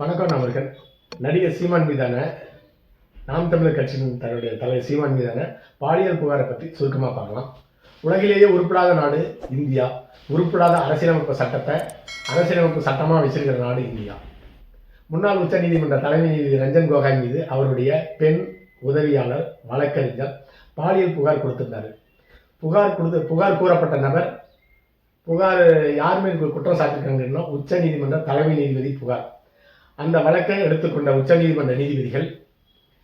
வணக்கம் நபர்கள் நடிகர் சீமான் மீதான நாம் தமிழர் கட்சியின் தன்னுடைய தலைவர் சீமான் மீதான பாலியல் புகாரை பற்றி சுருக்கமாக பார்க்கலாம். உலகிலேயே உருப்படாத நாடு இந்தியா. உருப்படாத அரசியலமைப்பு சட்டத்தை அரசியலமைப்பு சட்டமாக வச்சிருக்கிற நாடு இந்தியா. முன்னாள் உச்சநீதிமன்ற தலைமை நீதிபதி ரஞ்சன் கோகாய் மீது அவருடைய பெண் உதவியாளர் வழக்கறிஞர் பாலியல் புகார் கொடுத்திருந்தார். புகார் கொடுத்து புகார் கூறப்பட்ட நபர் புகார் யார் மீது குற்றம் சாட்டிருக்காங்கன்னா உச்ச நீதிமன்ற தலைமை நீதிபதி புகார். அந்த வழக்கை எடுத்துக்கொண்ட உச்சநீதிமன்ற நீதிபதிகள்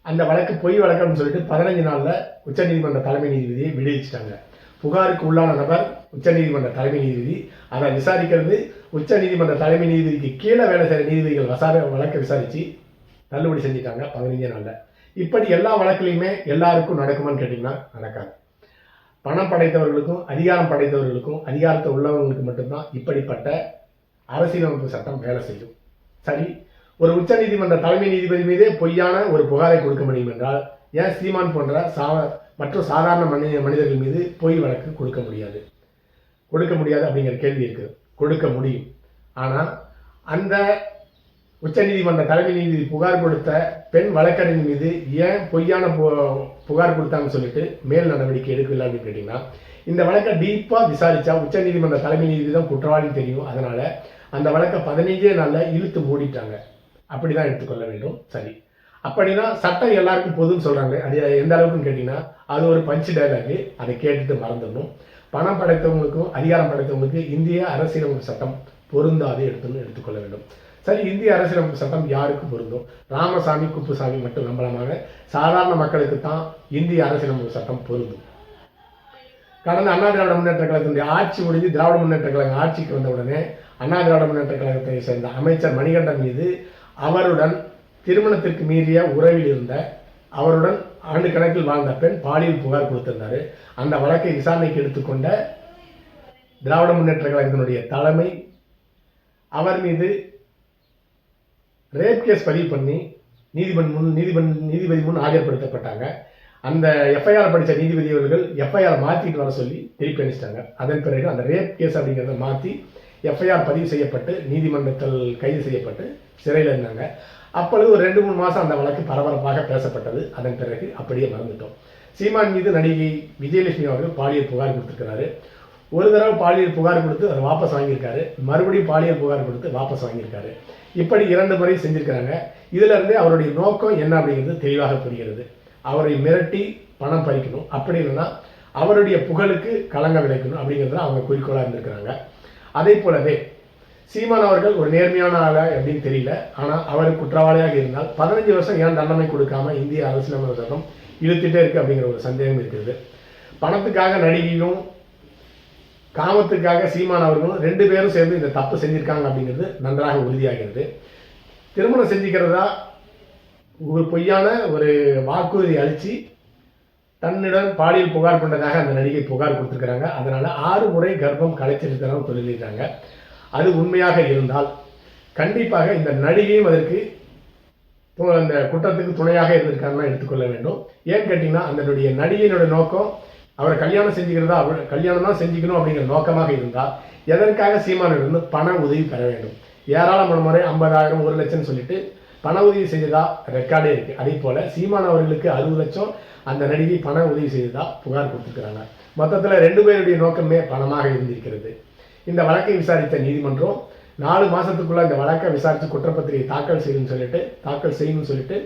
அந்த வழக்கு பொய் வழக்குன்னு சொல்லிட்டு பதினஞ்சு நாளில் உச்சநீதிமன்ற தலைமை நீதிபதியை விடுவிச்சிட்டாங்க. புகாருக்கு உள்ளான நபர் உச்சநீதிமன்ற தலைமை நீதிபதி. அதை விசாரிக்கிறது உச்சநீதிமன்ற தலைமை நீதிபதிக்கு கீழே வேலை செய்கிற நீதிபதிகள் வசார வழக்கை விசாரித்து தள்ளுபடி செஞ்சுட்டாங்க பதினஞ்சு நாளில். இப்படி எல்லா வழக்குலையுமே எல்லாருக்கும் நடக்குமான்னு கேட்டிங்கன்னா நடக்காது. பணம் படைத்தவர்களுக்கும் அதிகாரம் படைத்தவர்களுக்கும் அதிகாரத்தை உள்ளவங்களுக்கு மட்டும்தான் இப்படிப்பட்ட அரசியலமைப்பு சட்டம் வேலை செய்யும். சரி ஒரு உச்சநீதிமன்ற தலைமை நீதிபதி மீதே பொய்யான ஒரு புகாரை கொடுக்க முடியும் என்றால் ஏன் சீமான் போன்ற சா மற்ற சாதாரண மனித மனிதர்கள் மீது பொய் வழக்கு கொடுக்க முடியாது? கொடுக்க முடியாது அப்படிங்கிற கேள்வி இருக்கு கொடுக்க முடியும். ஆனால் அந்த உச்சநீதிமன்ற தலைமை நீதிபதி புகார் கொடுத்த பெண் வழக்கறிஞர் மீது ஏன் பொய்யான பு- புகார் கொடுத்தாங்கன்னு சொல்லிட்டு மேல் நடவடிக்கை எடுக்கல அப்படின்னு கேட்டிங்கன்னா இந்த வழக்கை டீப்பாக விசாரிச்சா உச்சநீதிமன்ற தலைமை நீதிபதி தான் குற்றவாளின்னு தெரியும். அதனால் அந்த வழக்கை பதினைஞ்சே நாளில் இழுத்து மூடிட்டாங்க. அப்படிதான் எடுத்துக்கொள்ள வேண்டும். சரி. அப்படின்னா சட்டம் எல்லாருக்கும் பொதுன்னு சொல்கிறாங்க அது எந்த அளவுக்குன்னு கேட்டிங்கன்னா அது ஒரு பஞ்சு டைலாக் அதை கேட்டுட்டு மறந்துடணும். பணம் படைத்தவங்களுக்கும் அதிகாரம் படைத்தவங்களுக்கு இந்திய அரசியலமைப்பு சட்டம் பொருந்தாது எடுத்துன்னு எடுத்துக்கொள்ள வேண்டும். சரி இந்திய அரசியலமைப்பு சட்டம் யாருக்கு பொருந்தும்? ராமசாமி குப்புசாமி மட்டும் நம்பலமாக சாதாரண மக்களுக்கு தான் இந்திய அரசியலமைப்பு சட்டம் பொருந்தும். கடந்த அண்ணா திராவிட முன்னேற்ற கழகத்தினுடைய ஆட்சி முடிஞ்சு திராவிட முன்னேற்ற கழகம் ஆட்சிக்கு வந்த உடனே அண்ணா திராவிட முன்னேற்ற கழகத்தை சேர்ந்த அமைச்சர் மணிகண்டன் மீது அவருடன் திருமணத்திற்கு மீறிய உறவில் இருந்த அவருடன் ஆண்டு கணக்கில் வாழ்ந்த பெண் பாலியல் புகார் கொடுத்திருந்தார். அந்த வழக்கை விசாரணைக்கு எடுத்துக்கொண்ட திராவிட முன்னேற்ற கழகத்தினுடைய தலைமை அவர் மீது ரேப் கேஸ் பதிவு பண்ணி நீதிபதி முன் நீதிபதி நீதிபதி முன் ஆஜர்படுத்தப்பட்டாங்க. அந்த எஃப்ஐஆர் படித்த நீதிபதி அவர்கள் எஃப்ஐஆர் மாற்றிட்டு வர சொல்லி திருப்பி அனுப்பிச்சிட்டாங்க. அதன் பிறகு அந்த ரேப் கேஸ் அப்படிங்கிறத மாற்றி எஃப்ஐஆர் பதிவு செய்யப்பட்டு நீதிமன்றத்தில் கைது செய்யப்பட்டு சிறையில் இருந்தாங்க. அப்பொழுது ஒரு ரெண்டு மூணு மாதம் அந்த வழக்கு பரபரப்பாக பேசப்பட்டது. அதன் பிறகு அப்படியே மறந்துட்டோம். சீமான் மீது நடிகை விஜயலட்சுமி அவர்கள் பாலியல் புகார் கொடுத்துருக்கிறாரு. ஒரு தடவை பாலியல் புகார் கொடுத்து அதை வாபஸ் வாங்கியிருக்காரு. மறுபடியும் பாலியல் புகார் கொடுத்து வாபஸ் வாங்கியிருக்காரு. இப்படி இரண்டு முறை செஞ்சிருக்கிறாங்க. இதுலேருந்தே அவருடைய நோக்கம் என்ன அப்படிங்கிறது தெளிவாக புரிகிறது. அவரை மிரட்டி பணம் பறிக்கணும். அப்படி இல்லைன்னா அவருடைய புகழுக்கு களங்க விளைக்கணும் அப்படிங்கிறது தான் அவங்க குறிக்கோளாக இருந்திருக்கிறாங்க. அதே போலவே சீமான் அவர்கள் ஒரு நேர்மையான ஆளா அப்படின்னு தெரியல. ஆனால் அவர் குற்றவாளியாக இருந்தால் பதினஞ்சு வருஷம் ஏன் தண்டனை கொடுக்காம இந்திய அரசியலமைப்பு சட்டம் இழுத்துட்டே இருக்கு அப்படிங்கிற ஒரு சந்தேகம் இருக்கிறது. பணத்துக்காக நடிகையும் காமத்துக்காக சீமான் அவர்களும் ரெண்டு பேரும் சேர்ந்து இந்த தப்பு செஞ்சிருக்காங்க அப்படிங்கிறது நன்றாக உறுதியாகிறது. திருமணம் செஞ்சுக்கிறதா ஒரு பொய்யான ஒரு வாக்குறுதி அளித்து தன்னிடம் பாலியல் புகார் கொண்டதாக அந்த நடிகை புகார் கொடுத்துருக்குறாங்க. அதனால ஆறு முறை கர்ப்பம் கலைச்சிருக்கிறாங்க சொல்லியிருக்காங்க. அது உண்மையாக இருந்தால் கண்டிப்பாக இந்த நடிகையும் அதற்கு அந்த குற்றத்துக்கு துணையாக இருந்திருக்காங்கன்னா எடுத்துக்கொள்ள வேண்டும். ஏன்னு கேட்டிங்கன்னா அதனுடைய நடிகையினுடைய நோக்கம் அவரை கல்யாணம் செஞ்சுக்கிறதா? அவர் கல்யாணம் தான் செஞ்சுக்கணும் அப்படிங்கிற நோக்கமாக இருந்தால் எதற்காக சீமானிடம் பண உதவி பெற வேண்டும்? ஏராளமான முறை ஐம்பதாயிரம் ஒரு லட்சம்னு சொல்லிட்டு பண உதவி செய்ததா ரெக்கார்டே இருக்கு. அதே போல சீமான் அவர்களுக்கு அறுபது லட்சம் அந்த நடிகை பண உதவி செய்ததா புகார் கொடுத்துருக்குறாங்க. மொத்தத்தில் ரெண்டு பேருடைய நோக்கமே பணமாக இருந்திருக்கிறது. இந்த வழக்கை விசாரித்த நீதிமன்றம் நாலு மாதத்துக்குள்ளே இந்த வழக்கை விசாரித்து குற்றப்பத்திரிகை தாக்கல் செய்யணும்னு சொல்லிட்டு தாக்கல் செய்யணும்னு சொல்லிட்டு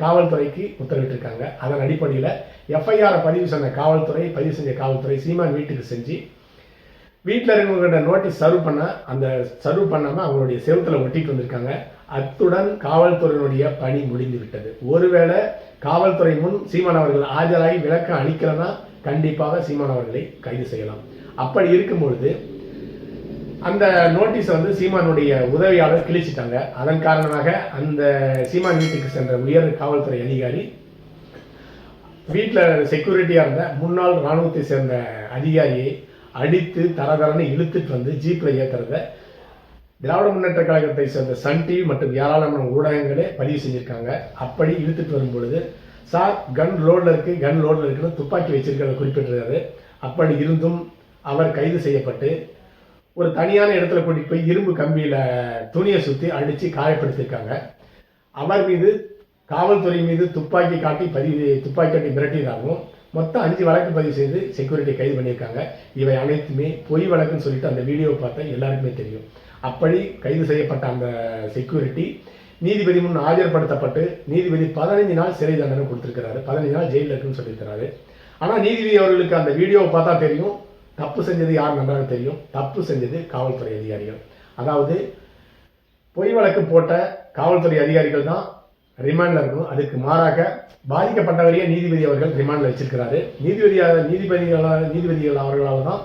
காவல்துறைக்கு உத்தரவிட்டிருக்காங்க. அதன் அடிப்படையில் எஃப்ஐஆரை பதிவு செஞ்ச காவல்துறை பதிவு செஞ்ச காவல்துறை சீமான் வீட்டுக்கு செஞ்சு வீட்டில் இருக்கவங்ககிட்ட நோட்டீஸ் சர்வ் பண்ண அந்த சர்வ் பண்ணாமல் அவங்களுடைய செவத்தில் ஒட்டிட்டு வந்திருக்காங்க. அத்துடன் காவல்துறையினுடைய பணி முடிந்து விட்டது ஒருவேளை காவல்துறை முன் சீமான் அவர்கள் ஆஜராகி விளக்கம் அளிக்கலன்னா கண்டிப்பாக சீமான் அவர்களை கைது செய்யலாம். அப்படி இருக்கும் பொழுது அந்த நோட்டீஸ் வந்து சீமானுடைய உதவியாளர் கிழிச்சிட்டாங்க. அதன் காரணமாக அந்த சீமான் வீட்டுக்கு சென்ற உயர் காவல்துறை அதிகாரி வீட்டில் செக்யூரிட்டியாக இருந்த முன்னாள் இராணுவத்தை சேர்ந்த அதிகாரியை அடித்து தரதரன்னு இழுத்துட்டு வந்து ஜீப்பில் ஏற்றுறத திராவிட முன்னேற்ற கழகத்தை சேர்ந்த சன் டிவி மற்றும் ஏராளமான ஊடகங்களே பதிவு செஞ்சிருக்காங்க. அப்படி இழுத்துட்டு வரும் பொழுது சார் கன் லோடில் இருக்கு கன் லோடில் இருக்குன்னு துப்பாக்கி வச்சிருக்கிறத குறிப்பிட்டிருக்காரு அப்படி இருந்தும் அவர் கைது செய்யப்பட்டு ஒரு தனியான இடத்துல கூட்டிகிட்டு போய் இரும்பு கம்பியில் துணியை சுற்றி அழித்து காயப்படுத்தியிருக்காங்க அவர் மீது காவல்துறை மீது துப்பாக்கி காட்டி பதிவு துப்பாக்கி காட்டி மிரட்டியதாகவும் மொத்தம் அஞ்சு வழக்கு பதிவு செய்து செக்யூரிட்டி கைது பண்ணியிருக்காங்க. இவை அனைத்துமே பொய் வழக்குன்னு சொல்லிட்டு அந்த வீடியோவை பார்த்தா எல்லாருக்குமே தெரியும். அப்படி கைது செய்யப்பட்ட அந்த செக்யூரிட்டி நீதிபதி முன் ஆஜர்படுத்தப்பட்டு நீதிபதி பதினைஞ்சு நாள் சிறை தண்டனை கொடுத்துருக்கிறாரு. பதினஞ்சு நாள் ஜெயிலில் இருக்குன்னு சொல்லியிருக்கிறாரு. ஆனால் நீதிபதி அவர்களுக்கு அந்த வீடியோவை பார்த்தா தெரியும். தப்பு செஞ்சது யார் நன்றாக தெரியும். தப்பு செஞ்சது காவல்துறை அதிகாரிகள். அதாவது பொய் வழக்கு போட்ட காவல்துறை அதிகாரிகள் தான் ரிமாண்டில் இருக்கும் அதுக்கு மாறாக பாதிக்கப்பட்டவரையே நீதிபதி அவர்கள் ரிமாண்டில் வச்சிருக்கிறாரு. நீதிபதியாக நீதிபதிகளால் நீதிபதிகள் அவர்களால் தான்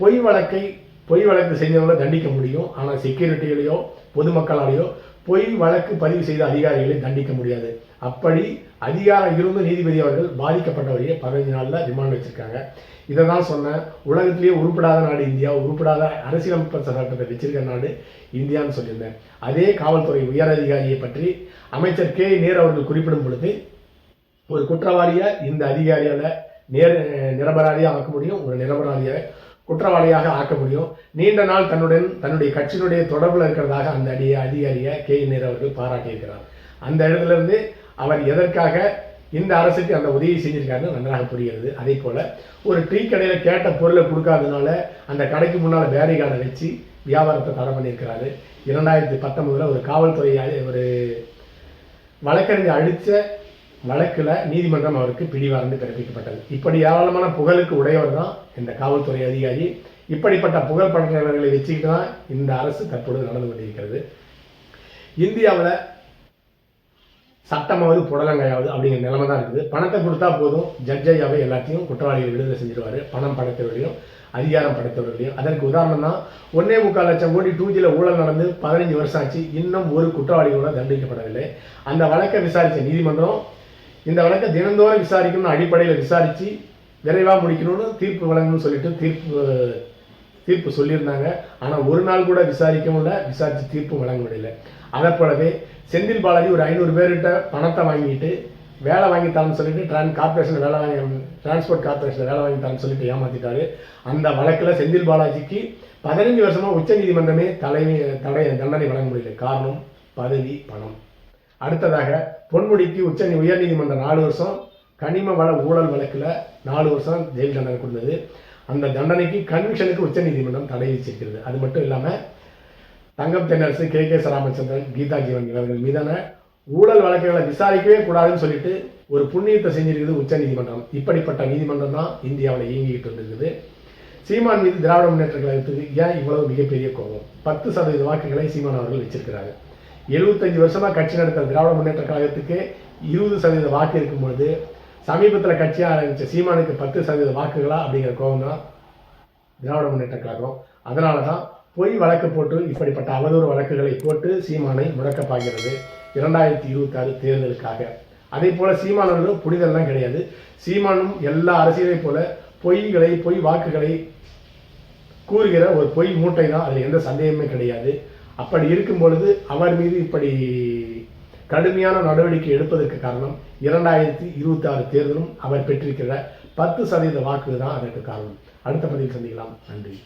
பொய் வழக்கை பொய் வழக்கு செஞ்சவங்களை தண்டிக்க முடியும். ஆனால் செக்யூரிட்டிகளையோ பொதுமக்களாலேயோ பொய் வழக்கு பதிவு செய்த அதிகாரிகளை தண்டிக்க முடியாது. அப்படி அதிகாரம் இருந்து நீதிபதி அவர்கள் பாதிக்கப்பட்டவரையே பதினஞ்சு நாளில் ரிமாண்ட் வச்சிருக்காங்க. இதை தான் சொன்னேன். உலகத்திலேயே உருப்படாத நாடு இந்தியா உருப்படாத அரசியலமைப்பு சட்டத்தை வச்சிருக்க நாடு இந்தியான்னு சொல்லியிருந்தேன். அதே காவல்துறை உயர் அதிகாரியை பற்றி அமைச்சர் கே. நேர் அவர்கள் குறிப்பிடும் பொழுது ஒரு குற்றவாளியை இந்த அதிகாரியால் நேர் நிரபராதியாக ஆக்க முடியும் ஒரு நிரபராதியாக குற்றவாளியாக ஆக்க முடியும். நீண்ட நாள் தன்னுடன் தன்னுடைய கட்சியினுடைய தொடர்பில் இருக்கிறதாக அந்த அடிய அதிகாரியை கே. நேர் அவர்கள் பாராட்டியிருக்கிறார். அந்த இடத்துலேருந்து அவர் எதற்காக இந்த அரசுக்கு அந்த உதவி செஞ்சிருக்காருன்னு நன்றாக புரிகிறது. அதே போல் ஒரு டீ கடையில் கேட்ட பொருளை கொடுக்காதனால அந்த கடைக்கு முன்னால் பேரிகார்டை வச்சு வியாபாரத்தை தடை பண்ணியிருக்கிறாரு. இரண்டாயிரத்தி பத்தொன்பதில் ஒரு காவல்துறை ஒரு வழக்கறிஞர் அடித்த வழக்கில் நீதிமன்றம் அவருக்கு பிடிவாரண்டு பிறப்பிக்கப்பட்டது. இப்படி ஏராளமான புகழுக்கு உடையவர் தான் இந்த காவல்துறை அதிகாரி. இப்படிப்பட்ட புகழ் படைத்தவர்களை வச்சுக்கிட்டு தான் இந்த அரசு தற்பொழுது நடந்து கொண்டிருக்கிறது. இந்தியாவில் சட்டமாவது புடலங்காயாவது அப்படிங்கிற நிலைமை தான் இருக்குது. பணத்தை கொடுத்தா போதும். ஜட்ஜையாவே எல்லாத்தையும் குற்றவாளிகள் விடுதலை செஞ்சிருவாரு பணம் படைத்தவர்களையும் அதிகாரம் படைத்தவர்களையும். அதற்கு உதாரணம் தான் ஒன்னே முக்கால் லட்சம் கோடி டூஜியில் ஊழல் நடந்து பதினஞ்சு வருஷம் ஆச்சு. இன்னும் ஒரு குற்றவாளிகளும் தண்டிக்கப்படவில்லை. அந்த வழக்கை விசாரித்த நீதிமன்றம் இந்த வழக்கை தினந்தோறும் விசாரிக்கணும்னு அடிப்படையில் விசாரித்து விரைவாக முடிக்கணும்னு தீர்ப்பு வழங்கணும்னு சொல்லிட்டு தீர்ப்பு தீர்ப்பு சொல்லியிருந்தாங்க. ஆனால் ஒரு நாள் கூட விசாரிக்கவும் இல்லை விசாரித்து தீர்ப்பு வழங்க முடியல. அதை போலவே செந்தில் பாலாஜி ஒரு ஐநூறு பேர்கிட்ட பணத்தை வாங்கிட்டு வேலை வாங்கி தரேன்னு சொல்லிட்டு ட்ரான் கார்பரேஷன் வேலை வாங்கி டிரான்ஸ்போர்ட் கார்பரேஷன் வேலை வாங்கி தரேன்னு சொல்லிட்டு ஏமாத்திட்டாரு. அந்த வழக்கில் செந்தில் பாலாஜிக்கு பதினஞ்சு வருஷமாக உச்சநீதிமன்றமே தலைமை தடை தண்டனை வழங்க முடியல. காரணம் பதவி பணம். அடுத்ததாக பொன்முடிக்கு உச்ச உயர்நீதிமன்றம் நாலு வருஷம் கனிம வள ஊழல் வழக்கில் நாலு வருஷம் ஜெயில் தண்டனை கொடுத்தது. அந்த தண்டனைக்கு கன்விஷனுக்கு உச்சநீதிமன்றம் தடை விதிச்சிருக்கிறது. அது மட்டும் இல்லாமல் தங்கம் தென்னரசு கே. கே. ராமச்சந்திரன் கீதா ஜீவன் இவர்கள் மீதான ஊழல் வழக்குகளை விசாரிக்கவே கூடாதுன்னு சொல்லிட்டு ஒரு புண்ணியத்தை செஞ்சிருக்குது உச்ச நீதிமன்றம் இப்படிப்பட்ட நீதிமன்றம் தான் இந்தியாவில் இயங்கிக்கிட்டு இருந்திருக்குது சீமான் மீது திராவிட முன்னேற்ற கழகத்துக்கு ஏன் இவ்வளவு மிகப்பெரிய கோபம்? பத்து சதவீத வாக்குகளை சீமான் அவர்கள் வச்சிருக்கிறாங்க எழுபத்தஞ்சு வருஷமாக கட்சி நடத்துகிற திராவிட முன்னேற்ற கழகத்துக்கு இருபது சதவீத வாக்கு இருக்கும்பொழுது சமீபத்தில் கட்சி ஆரம்பித்த சீமானுக்கு பத்து சதவீத வாக்குகளா அப்படிங்கிற கோபம் தான் திராவிட முன்னேற்ற கழகம். அதனால தான் பொய் வழக்கு போட்டு இப்படிப்பட்ட அவதூறு வழக்குகளை போட்டு சீமானை முடக்கப்பாகிறது இரண்டாயிரத்தி இருபத்தாறு தேர்தலுக்காக. அதே போல சீமானவர்களும் புரிதல்லாம் கிடையாது. சீமானும் எல்லா அரசியலை போல பொய்களை பொய் வாக்குகளை கூறுகிற ஒரு பொய் மூட்டை தான் அதில் எந்த சந்தேகமே கிடையாது. அப்படி இருக்கும் பொழுது அவர் மீது இப்படி கடுமையான நடவடிக்கை எடுப்பதற்கு காரணம் இரண்டாயிரத்தி இருபத்தி ஆறு தேர்தலும் அவர் பெற்றிருக்கிற பத்து சதவீத வாக்கு தான் அதற்கு காரணம். அடுத்த பதிவில் சந்திக்கலாம். நன்றி.